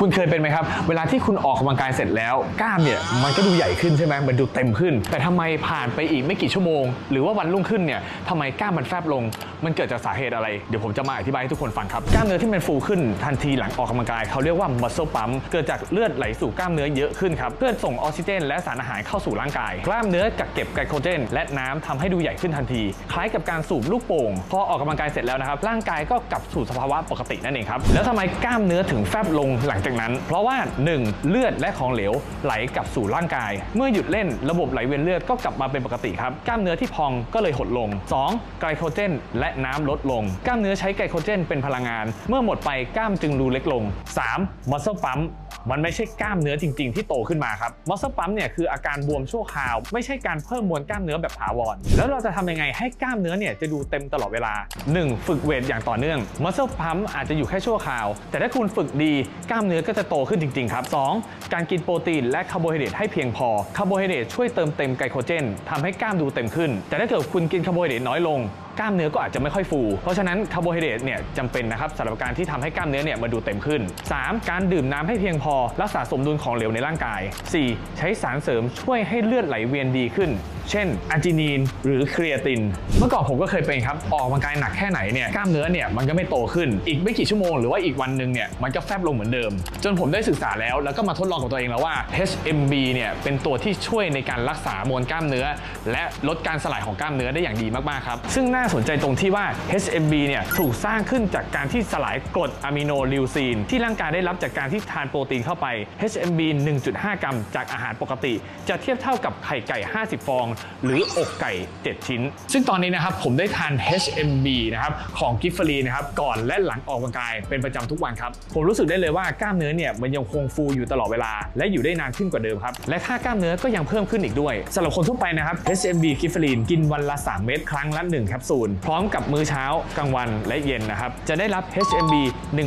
คุณเคยเป็นไหมครับ เวลาที่คุณออกกำลังกายเสร็จแล้ว กล้ามเนี่ยมันก็ดูใหญ่ขึ้นใช่ไหมมันดูเต็มขึ้น แต่ทำไมผ่านไปอีกไม่กี่ชั่วโมง หรือว่าวันรุ่งขึ้นเนี่ยทำไมกล้ามมันแฟบลง มันเกิดจากสาเหตุอะไร เดี๋ยวผมจะมาอธิบายให้ทุกคนฟังครับ กล้ามเนื้อที่มันฟูขึ้นทันทีหลังออกกำลังกายเขาเรียกว่า muscle pump เกิดจากเลือดไหลสู่กล้ามเนื้อเยอะขึ้นครับ เพื่อส่งออกซิเจน และสารอาหารเข้าสู่ร่างกาย กล้ามเนื้อกักเก็บไกลโคเจน และน้ำทำให้ดูใหญ่ขึ้นทันที คล้ายกับการสูบลูกโป่ง พอออกกำลังกายเสร็จแล้วนะครับ ร่างกายก็กลับสู่สภาวะปกตินั่นเองครับ แล้วทำไมกล้ามเนื้อถึงแฟบลงหลังจากนั้น เพราะว่า 1. เลือดและของเหลวไหลกลับสู่ร่างกาย เมื่อหยุดเล่นระบบไหลเวียนเลือดก็กลับมาเป็นปกติครับ กล้ามเนื้อที่พองก็เลยหดลง 2. ไกลโคเจน และน้ำลดลง กล้ามเนื้อใช้ไกลโคเจนเป็นพลังงาน เมื่อหมดไปกล้ามจึงรูเล็กลง 3. muscle pump มันไม่ใช่กล้ามเนื้อจริง ๆ ที่โตขึ้นมาครับ muscle pump เนี่ยคืออาการบวมชั่วคราว ไม่ใช่การเพิ่มมวลกล้ามเนื้อแบบถาวร แล้วเราจะทำยังไงให้กล้ามเนื้อเนี่ยจะดูเต็มตลอดเวลา 1. ฝึกเวทอย่างต่อเนื่อง muscle pump อาจจะอยู่แค่ชั่วคราว แต่ถ้าคุณฝึกดีกล้ามเนื้อก็จะโตขึ้นจริง ๆ ครับ 2. การกินโปรตีนและคาร์โบไฮเดรตให้เพียงพอ คาร์โบไฮเดรตช่วยเติมเต็มไกลโคเจนทำให้กล้ามดูเต็มขึ้น แต่ถ้าเกิดคุณกินคาร์โบไฮเดรตน้อยลง กล้ามเนื้อก็อาจจะไม่ค่อยฟู เพราะฉะนั้นคาร์โบไฮเดรตเนี่ยจำเป็นนะครับสำหรับการที่ทำให้กล้ามเนื้อเนี่ยมาดูเต็มขึ้น 3. การดื่มน้ำให้เพียงพอ รักษาสมดุลของเหลวในร่างกาย 4. ใช้สารเสริมช่วยให้เลือดไหลเวียนดีขึ้น เช่นอันจินีนหรือครียติน เมื่อก่อนผมก็เคยเป็นครับ ออกกำลังกายหนักแค่ไหนเนี่ยกล้ามเนื้อเนี่ยมันก็ไม่โตขึ้น อีกไม่กี่ชั่วโมงหรือว่าอีกวันหนึ่งเนี่ยมันก็แฟบลงเหมือนเดิม จนผมได้ศึกษาแล้วแล้วก็มาทดลองกับตัวเองแล้วว่า HMB เนี่ยเป็นตัวที่ช่วยในการรักษามวลกล้ามเนื้อ และลดการสลายของกล้ามเนื้อได้อย่างดีมากๆครับซึ่งน่าสนใจตรงที่ว่า HMB เนี่ยถูกสร้างขึ้นจากการที่สลายกรดอะมิโนลิวซีน ที่ร่างกายได้รับจากการที่ทานโปรตีนเข้าไป HMB 1.5 กรัมจากอาหารปกติ จะเทียบเท่ากับไข่ไก่ 50 ฟอง หรืออกไก่ 7 ชิ้น ซึ่งตอนนี้นะครับผมได้ทาน HMB นะครับของกิฟฟรีนะครับก่อนและหลังออกกำลังกายเป็นประจำทุกวันครับ ผมรู้สึกได้เลยว่ากล้ามเนื้อเนี่ยมันยังคงฟูอยู่ตลอดเวลา และอยู่ได้นานขึ้นกว่าเดิมครับ และค่ากล้ามเนื้อก็ยังเพิ่มขึ้นอีกด้วยสำหรับคนทั่วไปนะครับ HMB กิฟฟรีนกินวันละ 3 เม็ดครั้งละ1แคปซูลพร้อมกับมื้อเช้ากลางวันและเย็นนะครับ จะได้รับ HMB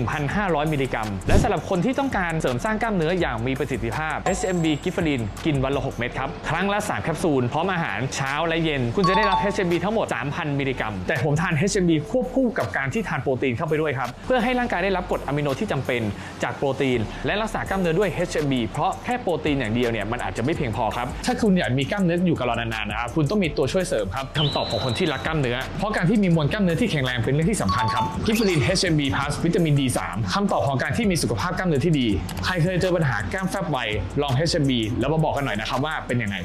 1,500 มิลลิกรัม และสำหรับคนที่ต้องการเสริมสร้างกล้ามเนื้ออย่างมีประสิทธิภาพ HMB กิฟฟรีนกินวันละ 6 เม็ดครับ ครั้งละ 3 แคปซูล พร้อมอาหารเช้าและเย็น คุณจะได้รับ HMB ทั้งหมด 3,000 มิลลิกรัม แต่ผมทาน HMB ควบคู่กับการที่ทานโปรตีนเข้าไปด้วยครับ เพื่อให้ร่างกายได้รับกรดอะมิโนที่จำเป็นจากโปรตีน และรักษากล้ามเนื้อด้วย HMB เพราะแค่โปรตีนอย่างเดียวเนี่ยมันอาจจะไม่เพียงพอครับ ถ้าคุณอยากมีกล้ามเนื้ออยู่กับเรานานๆนะครับ คุณต้องมีตัวช่วยเสริมครับคำตอบของคนที่รักกล้ามเนื้อเพราะการที่มีมวลกล้ามเนื้อที่แข็งแรงเป็นเรื่องที่สำคัญครับกิฟลิน HMB Plus วิตามิน D3 คำตอบของการที่มีสุขภาพกล้ามเนื้อที่ดี ใครเคยเจอปัญหากล้ามแฟบไวลอง HMB แล้วมาบอกกันหน่อยนะครับว่าเป็นยังไง